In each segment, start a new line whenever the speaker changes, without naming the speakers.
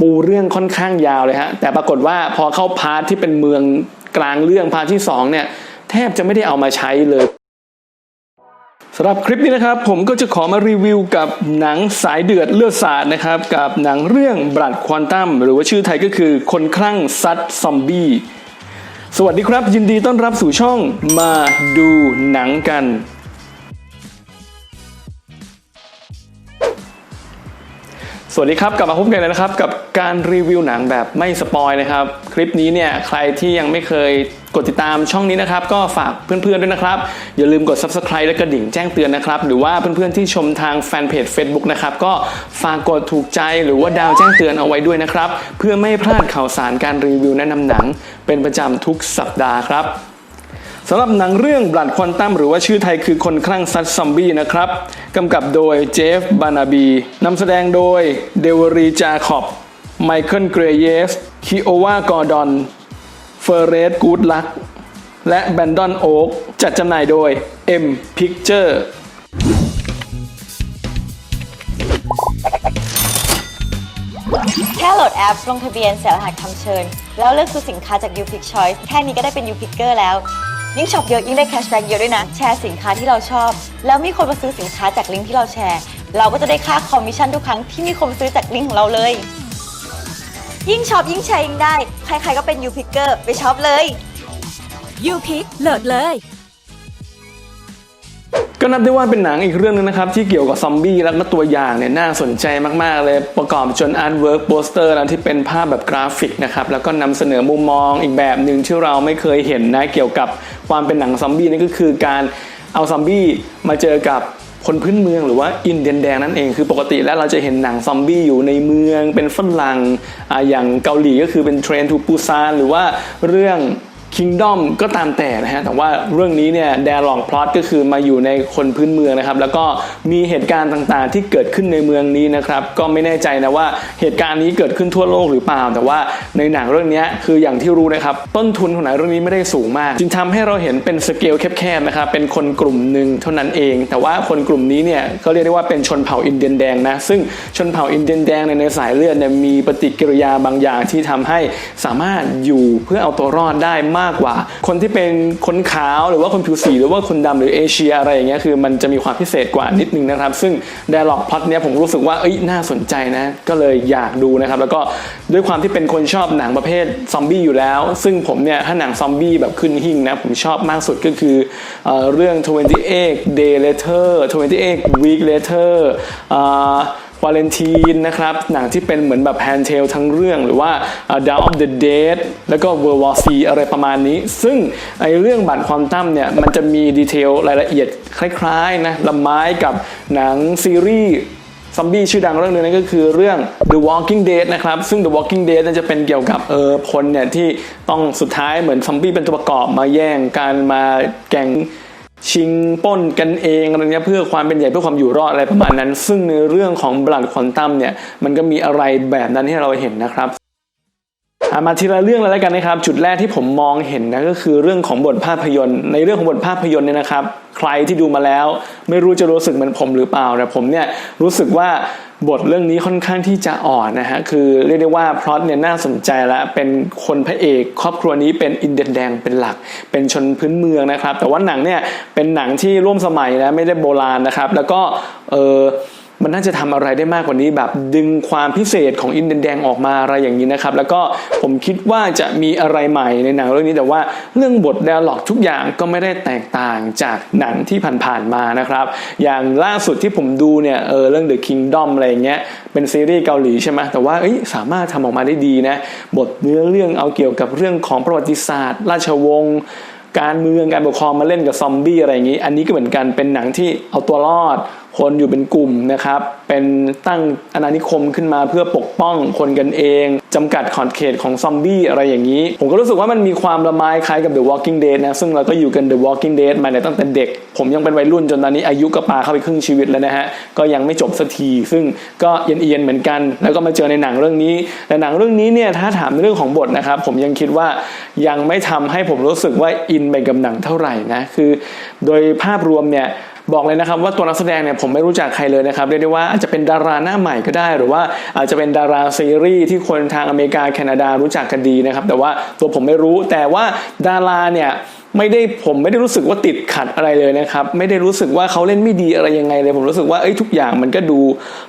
ปูเรื่องค่อนข้างยาวเลยฮะแต่ปรากฏว่าพอเข้าพาร์ทที่เป็นเมืองกลางเรื่องพาร์ทที่สองเนี่ยแทบจะไม่ได้เอามาใช้เลยสำหรับคลิปนี้นะครับ ผมก็จะขอมารีวิวกับหนังสายเดือดเลือดสาดนะครับ กับหนังเรื่องบลัดควอนตัมหรือว่าชื่อไทยก็คือคนคลั่งซัดซอมบี้สวัสดีครับ ยินดีต้อนรับสู่ช่องมาดูหนังกัน สวัสดีครับกลับมาพบกันแล้วนะครับกับการรีวิวหนังแบบไม่สปอยนะครับคลิปนี้เนี่ยใครที่ยังไม่เคยกดติดตามช่องนี้นะครับก็ฝากเพื่อนๆด้วยนะครับ อย่าลืมกด subscribe และกระดิ่งแจ้งเตือนนะครับ หรือว่าเพื่อนๆที่ชมทางแฟนเพจ Facebook นะครับก็ฝากกดถูกใจหรือว่าดาวแจ้งเตือนเอาไว้ด้วยนะครับ เพื่อไม่พลาดข่าวสารการรีวิวแนะนำหนัง เป็นประจำทุกสัปดาห์ครับ สำหรับหนังเรื่องบลัดควอนตัมหรือว่าชื่อไทยคือคนคลั่งซัดซอมบี้นะครับ กำกับโดยเจฟบานาบีนำแสดงโดยเดวรีจาคอบไมเคิลเกรเยสคิโอวากอร์ดอน เฟรเรสกูดลัก และแบนดอนโอ๊กจัดจำหน่ายโดย M Picture
แค่โหลดแอปลงทะเบียนเสียรหัสคำเชิญ แล้วเลือกซื้อสินค้าจาก u p i c Choice แค่นี้ก็ได้เป็น u p i c เกอร์แล้ว ยิ่งช็อปเยอะยิ่งได้แคชแบ็กเยอะด้วยนะ แชร์สินค้าที่เราชอบ แล้วมีคนมาซื้อสินค้าจากลิงก์ที่เราแชร์ เราก็จะได้ค่าคอมมิชชั่นทุกครั้งที่มีคนมาซื้อจากลิงก์ของเราเลย ยิ่งช็อปยิ่งแชร์ยิ่งได้ ใครๆก็เป็นยูพิกเกอร์ไปช็อปเลย
ยูพิกโหลดเลย
ก็นับได้ว่าเป็นหนังอีกเรื่องนึงนะครับ ที่เกี่ยวกับซอมบี้แล้วก็ตัวอย่างเนี่ยน่าสนใจมากๆ เลยประกอบจนอาร์ตเวิร์กโปสเตอร์แล้วที่เป็นภาพแบบกราฟิกนะครับแล้วก็นำเสนอมุมมองอีกแบบหนึ่งที่เราไม่เคยเห็นนะเกี่ยวกับความเป็นหนังซอมบี้นั่นก็คือการเอาซอมบี้มาเจอกับคนพื้นเมืองหรือว่าอินเดียนแดงนั่นเองคือปกติแล้วเราจะเห็นหนังซอมบี้อยู่ในเมืองเป็นฝรั่งอ่าอย่างเกาหลีก็คือเป็นเทรนทูปูซานหรือว่าเรื่อง Kingdom ก็ตามแต่นะฮะแต่ว่าเรื่องนี้เนี่ยแดร์ลองพลอตก็คือมาอยู่ในคนพื้นเมืองนะครับ แล้วก็มีเหตุการณ์ต่างๆ ที่เกิดขึ้นในเมืองนี้นะครับ ก็ไม่แน่ใจนะว่าเหตุการณ์นี้เกิดขึ้นทั่วโลกหรือเปล่า แต่ว่าในหนังเรื่องนี้คืออย่างที่รู้นะครับ ต้นทุนของหนังเรื่องนี้ไม่ได้สูงมาก จึงทำให้เราเห็นเป็นสเกลแคบๆนะครับเป็นคนกลุ่มหนึ่งเท่านั้นเอง แต่ว่าคนกลุ่มนี้เนี่ยก็เรียกได้ว่าเป็นชนเผ่าอินเดียนแดงนะซึ่งชนเผ่าอินเดียนแดงในในสายเลือดเนี่ยมีปฏิกิริยาบางอย่างที่ทำให้สามารถอยู่เพื่อเอาตัวรอดได้มากกว่า คนที่เป็นคนขาวหรือว่าคนผิวสีหรือว่าคนดำหรือเอเชียอะไรอย่างเงี้ยคือมันจะมีความพิเศษกว่านิดนึงนะครับ ซึ่ง d ด a l ล็อกพล็อตเนี้ยผมรู้สึกว่าเอ้ยน่าสนใจนะ ก็เลยอยากดูนะครับ แล้วก็ด้วยความที่เป็นคนชอบหนังประเภทซอมบี้อยู่แล้ว ซึ่งผมเนี่ยถ้าหนังซอมบี้แบบขึ้นหิ่งนะผมชอบมากสุดก็คือเอ่อเรื่อง 28 Day Later 28 Week Later อ่า วาเลนทีนนะครับหนังที่เป็นเหมือนแบบแฮนเทลทั้งเรื่องหรือว่า Down of the Dead แล้วก็ World War C อะไรประมาณนี้ ซึ่งไอเรื่องบัตรความตั้มเนี่ย มันจะมีดีเทลรายละเอียดคล้ายๆนะละไม้กับหนังซีรีส์ซอมบี้ชื่อดังเรื่องนึงนั่นก็คือเรื่อง The Walking Dead นะครับ ซึ่ง The Walking Dead นั่นจะเป็นเกี่ยวกับเออคนเนี่ยที่ต้องสุดท้ายเหมือนซอมบี้เป็นตัวประกอบมาแย่งการมาแก่ง ชิงป้นกันเองอะไรเงี้ยเพื่อความเป็นใหญ่เพื่อความอยู่รอดอะไรประมาณนั้น ซึ่งในเรื่องของบลัดควอนตัมเนี่ยมันก็มีอะไรแบบนั้นให้เราเห็นนะครับมาทีละเรื่องเลยแล้วกันนะครับ จุดแรกที่ผมมองเห็นนะก็คือเรื่องของบทภาพยนตร์ ในเรื่องของบทภาพยนตร์เนี่ยนะครับ ใครที่ดูมาแล้ว ไม่รู้จะรู้สึกเหมือนผมหรือเปล่าแต่ผมเนี่ยรู้สึกว่า บทเรื่องนี้ค่อนข้างที่จะอ่อนนะฮะคือเรียกได้ว่าพล็อตเนี่ยน่าสนใจและเป็นคนพระเอก ครอบครัวนี้เป็นอินเดียนแดงเป็นหลัก เป็นชนพื้นเมืองนะครับ แต่ว่าหนังเนี่ยเป็นหนังที่ร่วมสมัยนะไม่ได้โบราณนะครับ แล้วก็เออ มันน่าจะทำอะไรได้มากกว่านี้ แบบดึงความพิเศษของอินเดียนแดงออกมาอะไรอย่างนี้นะครับ แล้วก็ผมคิดว่าจะมีอะไรใหม่ในหนังเรื่องนี้แต่ว่าเรื่องบทแดร์ล็อกทุกอย่างก็ไม่ได้แตกต่างจากหนังที่ผ่านๆมานะครับ อย่างล่าสุดที่ผมดูเนี่ยเออเรื่อง The Kingdom อะไรอย่างเงี้ยเป็นซีรีส์เกาหลีใช่ไหมแต่ว่าสามารถทำออกมาได้ดีนะบทเนื้อเรื่องเอาเกี่ยวกับเรื่องของประวัติศาสตร์ ราชวงศ์การเมืองการปกครองมาเล่นกับซอมบี้อะไรอย่างนี้ อันนี้ก็เหมือนกันเป็นหนังที่เอาตัวรอด คนอยู่เป็นกลุ่มนะครับ เป็นตั้งอาณานิคมขึ้นมาเพื่อปกป้องคนกันเองจำกัดขอบเขตของซอมบี้อะไรอย่างนี้ ผมก็รู้สึกว่ามันมีความละไมคล้ายกับ The Walking Dead นะ ซึ่งเราก็อยู่กัน The Walking Dead มาในตั้งแต่เด็ก ผมยังเป็นวัยรุ่นจนตอนนี้อายุก็ปาเข้าไปครึ่งชีวิตแล้วนะฮะ ก็ยังไม่จบสักที ซึ่งก็เอียนๆเหมือนกัน แล้วก็มาเจอในหนังเรื่องนี้ แต่หนังเรื่องนี้เนี่ยถ้าถามเรื่องของบทนะครับ ผมยังคิดว่ายังไม่ทำให้ผมรู้สึกว่าอินไปกับหนังเท่าไหร่นะ คือ โดยภาพรวมเนี่ย บอกเลยนะครับว่าตัวนักแสดงเนี่ยผมไม่รู้จักใครเลยนะครับเรียกได้ว่าอาจจะเป็นดาราหน้าใหม่ก็ได้ หรือว่าอาจจะเป็นดาราซีรีส์ที่คนทางอเมริกาแคนาดารู้จักกันดีนะครับแต่ว่าตัวผมไม่รู้แต่ว่าดาราเนี่ยไม่ได้ผมไม่ได้รู้สึกว่าติดขัดอะไรเลยนะครับไม่ได้รู้สึกว่าเขาเล่นไม่ดีอะไรยังไงเลย ผมรู้สึกว่าเอ้ยทุกอย่างมันก็ดู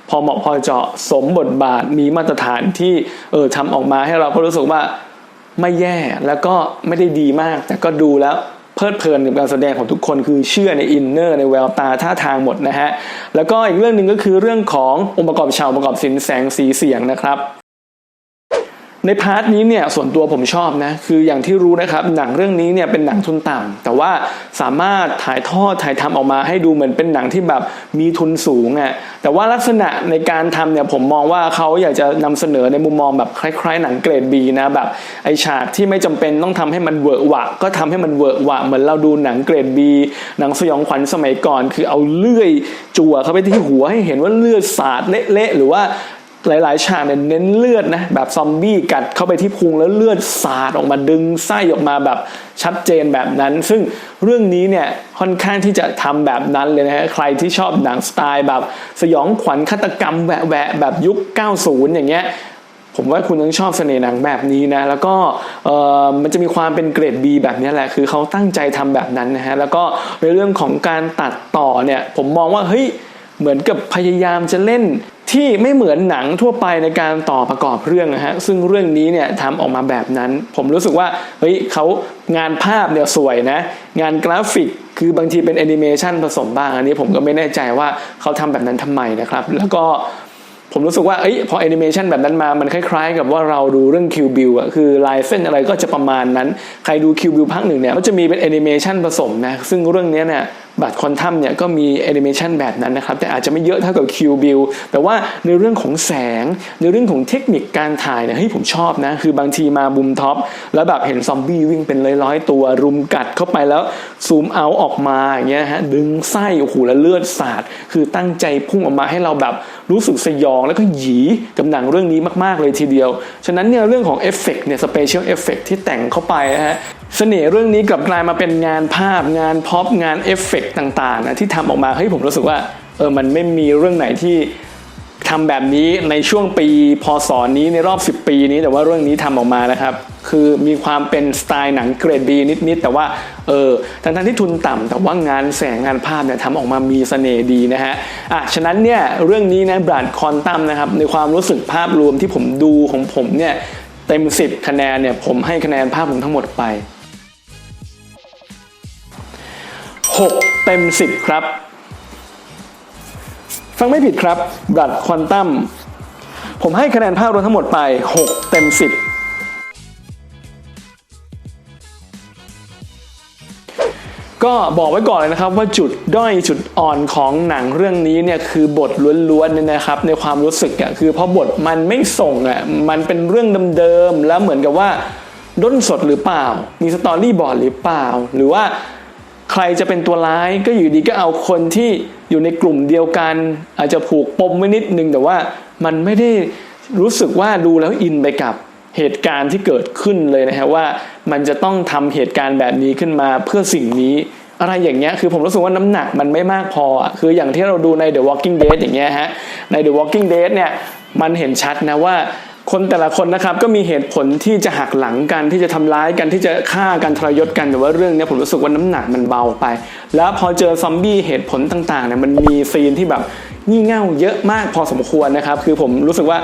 พอเหมาะพอเจาะสมบทบาทมีมาตรฐานที่เออทำออกมาให้เราก็รู้สึกว่าไม่แย่แล้วก็ไม่ได้ดีมาก แต่ก็ดูแล้ว เพลิดเพลินกับการแสดงของทุกคนคือเชื่อในอินเนอร์ในแววตาท่าทางหมดนะฮะแล้วก็อีกเรื่องหนึ่งก็คือเรื่องขององค์ประกอบฉากองค์ประกอบสินแสงสีเสียงนะครับ ในพาร์ทนี้เนี่ยส่วนตัวผมชอบนะคืออย่างที่รู้นะครับหนังเรื่องนี้เนี่ยเป็นหนังทุนต่ำแต่ว่าสามารถถ่ายทอดถ่ายทำออกมาให้ดูเหมือนเป็นหนังที่แบบมีทุนสูงอะ่ะแต่ว่าลักษณะในการทำเนี่ยผมมองว่าเขาอยากจะนำเสนอในมุมมองแบบคล้ายๆ หนังเกรดบีนะแบบไอฉากที่ไม่จำเป็นต้องทำให้มันเวอะหวะ ก็ทำให้มันเวอะหวะเหมือนเราดูหนังเกรดบีหนังสยองขวัญสมัยก่อน คือเอาเลื่อยจั่วเข้าไปที่หัวให้เห็นว่าเลือดสาดเละๆหรือว่า หลายๆ ฉากเนี่ยเน้นเลือดนะแบบซอมบี้กัดเข้าไปที่พุงแล้วเลือดสาดออกมาดึงไส้ออกมาแบบชัดเจนแบบนั้น ซึ่งเรื่องนี้เนี่ยค่อนข้างที่จะทำแบบนั้นเลยนะฮะใครที่ชอบหนังสไตล์แบบสยองขวัญฆาตกรรมแหวะๆแบบยุค 90 อย่างเงี้ยผมว่าคุณต้องชอบเสน่ห์หนังแบบนี้นะ แล้วก็เออมันจะมีความเป็นเกรด B แบบนี้แหละ คือเขาตั้งใจทำแบบนั้นนะฮะ แล้วก็ในเรื่องของการตัดต่อเนี่ย ผมมองว่าเฮ้ย เหมือนกับพยายามจะเล่น ที่ไม่เหมือนหนังทั่วไปในการต่อประกอบเรื่องนะฮะซึ่งเรื่องนี้เนี่ยทำออกมาแบบนั้น ผมรู้สึกว่าเฮ้ยเขางานภาพเนี่ยสวยนะ งานกราฟิกคือบางทีเป็นแอนิเมชันผสมบ้าง อันนี้ผมก็ไม่แน่ใจว่าเขาทำแบบนั้นทำไมนะครับ แล้วก็ผมรู้สึกว่าเอ้ยพอแอนิเมชันแบบนั้นมามันคล้ายๆ กับว่าเราดูเรื่องคิวบิลอะคือลายเส้นอะไรก็จะประมาณนั้น ใครดูคิวบิลภาคหนึ่งเนี่ยก็จะมีเป็นแอนิเมชันผสมนะซึ่งเรื่องนี้เนี่ย บัตรคอนทัมเนี่ยก็มีแอนิเมชันแบบนั้นนะครับแต่อาจจะไม่เยอะเท่ากับคิวบิลแต่ว่าในเรื่องของแสง ในเรื่องของเทคนิคการถ่ายเนี่ยเฮ้ยผมชอบนะ คือบางทีมามุมท็อป แล้วแบบเห็นซอมบี้วิ่งเป็นร้อยๆตัว รุมกัดเข้าไปแล้ว ซูมเอาออกมาอย่างเงี้ยฮะดึงไส้โอ้โหแล้วเลือดสาด คือตั้งใจพุ่งออกมาให้เราแบบรู้สึกสยองแล้วก็หยีกับหนังเรื่องนี้มากๆเลยทีเดียว ฉะนั้นเนี่ยเรื่องของเอฟเฟกต์เนี่ยสเปเชียลเอฟเฟกที่แต่งเข้าไปนะฮะ เสน่ห์เรื่องนี้กลับกลายมาเป็นงานภาพงานพ็อปงานเอฟเฟกต์ต่างๆนะที่ทำออกมาเฮ้ยผมรู้สึกว่าเออมันไม่มีเรื่องไหนที่ทำแบบนี้ในช่วงปีพศนี้ในรอบ 10 ปีนี้แต่ว่าเรื่องนี้ทำออกมานะครับ คือมีความเป็นสไตล์หนังเกรดบีนิดๆแต่ว่าเออทั้งๆที่ทุนต่ำแต่ว่างานแสงงานภาพเนี่ยทำออกมามีเสน่ห์ดีนะฮะอะฉะนั้นเนี่ยเรื่องนี้นะบรัดคอนตัมนะครับในความรู้สึกภาพรวมที่ผมดูของผมเนี่ยเต็ม 10 คะแนนเนี่ยผมให้คะแนนภาพผมทั้งหมดไป 6 เต็ม 10 ครับ ฟังไม่ผิดครับบรัดควอนตัมผมให้คะแนนภาพรวมทั้งหมดไป 6 เต็ม 10ก็บอกไว้ก่อนเลยนะครับว่าจุดด้อยจุดอ่อนของหนังเรื่องนี้เนี่ยคือบทล้วนๆเนี่ยนะครับ ในความรู้สึกอะคือเพอบทมันไม่ส่งอะมันเป็นเรื่องเดิมๆแล้วเหมือนกับว่าด้นสดหรือเปล่า มีสตอรี่บอร์ดหรือเปล่า หรือว่า ใครจะเป็นตัวร้ายก็อยู่ดีก็เอาคนที่อยู่ในกลุ่มเดียวกัน อาจจะผูกปมไว้นิดนึงแต่ว่ามันไม่ได้รู้สึกว่าดูแล้วอินไปกับเหตุการณ์ที่เกิดขึ้นเลยนะฮะว่ามันจะต้องทำเหตุการณ์แบบนี้ขึ้นมาเพื่อสิ่งนี้ อะไรอย่างเงี้ยคือผมรู้สึกว่าน้ำหนักมันไม่มากพอคืออย่างที่เราดูใน The Walking Dead อย่างเงี้ยฮะใน The Walking Dead เนี่ยมันเห็นชัดนะว่า คนแต่ละคนนะครับก็มีเหตุผลที่จะหักหลังกันที่จะทำร้ายกันที่จะฆ่ากันทรยศกันแต่ว่าเรื่องเนี้ยผมรู้สึกว่าน้ำหนักมันเบาไป แล้วพอเจอซอมบี้เหตุผลต่างๆเนี่ยมันมีซีนที่แบบงี่เง่าเยอะมากพอสมควรนะครับ คือผมรู้สึกว่า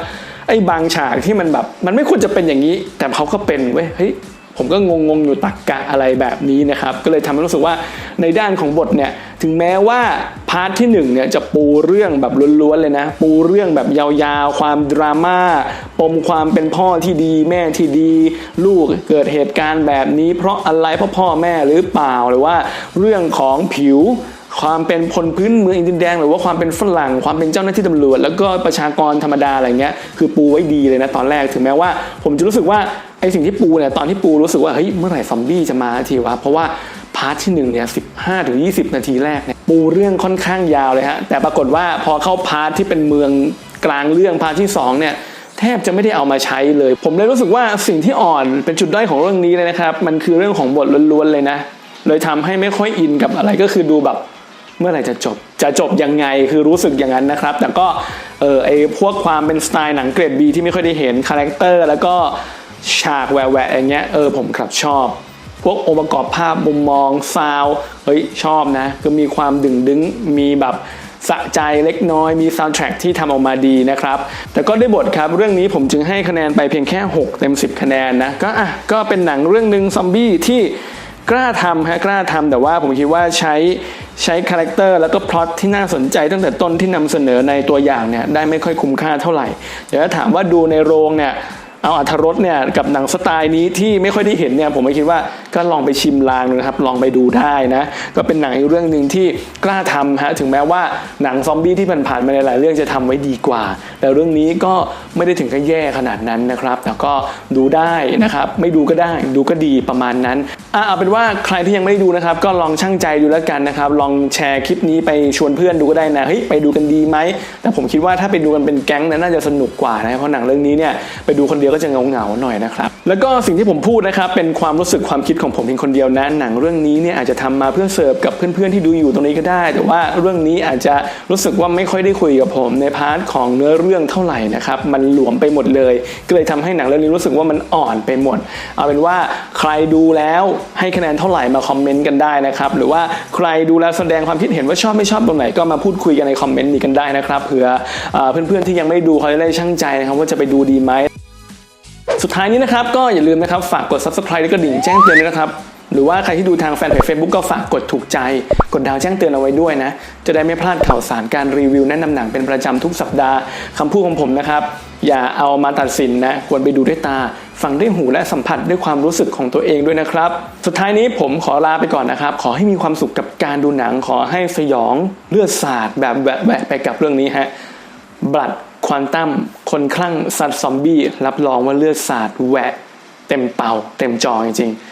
ไอ้บางฉากที่มันแบบ มันไม่ควรจะเป็นอย่างนี้ แต่เขาก็เป็นเว้ยเฮ้ยผมก็งงๆอยู่ตักกะอะไรแบบนี้นะครับ ก็เลยทำให้รู้สึกว่าในด้านของบทเนี่ย ถึงแม้ว่าพาร์ทที่หนึ่งเนี่ยจะปูเรื่องแบบล้วนๆเลยนะ ปูเรื่องแบบยาวๆ ความดราม่าปมความเป็นพ่อที่ดีแม่ที่ดี ลูกเกิดเหตุการณ์แบบนี้ เพราะอะไรเพราะพ่อแม่หรือเปล่าหรือว่าเรื่องของผิวความเป็นคนพื้นเมืองอินเดียแดง หรือว่าความเป็นฝรั่งความเป็นเจ้าหน้าที่ตำรวจ แล้วก็ประชากรธรรมดาอะไรเงี้ยคือปูไว้ดีเลยนะตอนแรกถึงแม้ว่า ผมจะรู้สึกว่าไอสิ่งที่ปูเนี่ยตอนที่ปูรู้สึกว่าเฮ้ยเมื่อไหร่ซอมบี้จะมาทีวะเพราะว่าาร์ทที่หนึ่งเนี่ยสิบห้าถึงยี่สิบนาทีแรกเนี่ยปูเรื่องค่อนข้างยาวเลยฮะแต่ปรากฏว่าพอเข้าพาร์ทที่เป็นเมืองกลางเรื่องพาร์ทที่สองเนี่ยแทบจะไม่ได้เอามาใช้เลย ผมเลยรู้สึกว่าสิ่งที่อ่อนเป็นจุดด้อยของเรื่องนี้เลยนะครับ มันคือเรื่องของบทล้วนๆเลยนะ เลยทำให้ไม่ค่อยอินกับอะไรก็คือดูแบบเมื่อไหร่จะจบ จะจบยังไงคือรู้สึกอย่างนั้นนะครับ แต่ก็เออไอพวกความเป็นสไตล์หนังเกรดบีที่ไม่ค่อยได้เห็นคาแรคเตอร์แล้วก็ฉากแหวะแหวะอย่างเงี้ยเออผมครับชอบ พวกองค์ประกอบภาพมุมมองซาวเฮ้ยชอบนะคือมีความดึงดึงมีแบบสะใจเล็กน้อยมีซาวด์แทร็กที่ทำออกมาดีนะครับ แต่ก็ได้บทครับ เรื่องนี้ผมจึงให้คะแนนไปเพียงแค่ 6 เต็ม 10 คะแนนนะ ก็อะก็เป็นหนังเรื่องหนึ่งซอมบี้ที่กล้าทำฮะกล้าทำแต่ว่าผมคิดว่าใช้ใช้คาแรคเตอร์แล้วก็พล็อตที่น่าสนใจตั้งแต่ต้นที่นำเสนอในตัวอย่างเนี่ยได้ไม่ค่อยคุ้มค่าเท่าไหร่เดี๋ยวถ้าถามว่าดูในโรงเนี่ย เอาอัธรสเนี่ยกับหนังสไตล์นี้ที่ไม่ค่อยได้เห็นเนี่ยผมไม่คิดว่าก็ลองไปชิมลางนะครับ ลองไปดูได้นะก็เป็นหนังอีกเรื่องหนึ่งที่กล้าทำฮะถึงแม้ว่าหนังซอมบี้ที่ผ่านๆมาในหลายเรื่องจะทำไว้ดีกว่า แต่เรื่องนี้ก็ไม่ได้ถึงกับแย่ขนาดนั้นนะครับแต่ก็ดูได้นะครับ ไม่ดูก็ได้ดูก็ดีประมาณนั้น อะเอาเป็นว่าใครที่ยังไม่ได้ดูนะครับ ก็ลองชั่งใจดูแล้วกันนะครับ ลองแชร์คลิปนี้ไปชวนเพื่อนดูก็ได้นะเฮ้ยไปดูกันดีไหมแต่ผมคิดว่าถ้าไปดูกันเป็นแก๊งนั้นน่าจะสนุกกว่านะเพราะหนังเรื่องนี้เนี่ยไปดูคนเดียวก็จะเงาเงาหน่อยนะครับแล้วก็สิ่งที่ผมพูดนะครับเป็นความรู้สึกความคิดของผมเพียงคนเดียวนะหนังเรื่องนี้เนี่ยอาจจะทำมาเพื่อเสิร์ฟกับเพื่อนๆที่ดูอยู่ตรงนี้ก็ได้ แต่ว่าเรื่องนี้อาจจะรู้สึกว่าไม่ค่อยได้คุยกับผมในพาร์ทของเนื้อเรื่องเท่าไหร่นะครับมันหลวมไปหมดเลย ก็เลยทำให้หนังเรื่องนี้รู้สึกว่ามันอ่อนไปหมด เอาเป็นว่าใครดูแล้วให้คะแนนเท่าไหร่มาคอมเมนต์กันได้นะครับ หรือว่าใครดูแล้วแสดงความคิดเห็นว่าชอบไม่ชอบตรงไหนก็มาพูดคุยกันในคอมเมนต์นี้กันได้นะครับเผื่อเอ่อเพื่อนๆที่ยังไม่ดูเขาจะได้ช่างใจนะครับว่าจะไปดูดีไหมสุดท้ายนี้นะครับก็อย่าลืมนะครับฝากกด subscribe และกระดิ่งแจ้งเตือนด้วยนะครับ หรือว่าใครที่ดูทางแฟนเพจ Facebook ก็ฝากกดถูกใจ กดดาวแจ้งเตือนเอาไว้ด้วยนะ จะได้ไม่พลาดข่าวสารการรีวิวแนะนำหนังเป็นประจำทุกสัปดาห์คำพูดของผมนะครับ อย่าเอามาตัดสินนะ ควรไปดูด้วยตา ฟังด้วยหูและสัมผัสด้วยความรู้สึกของตัวเองด้วยนะครับ สุดท้ายนี้ผมขอลาไปก่อนนะครับ ขอให้มีความสุขกับการดูหนัง ขอให้สยองเลือดสาดแบบแหวะๆไปกับเรื่องนี้ฮะบลัดควอนตัมคนคลั่งสัตว์ซอมบี้รับรองว่าเลือดสาดแหวะเต็มเป่า เต็มจอจริงๆ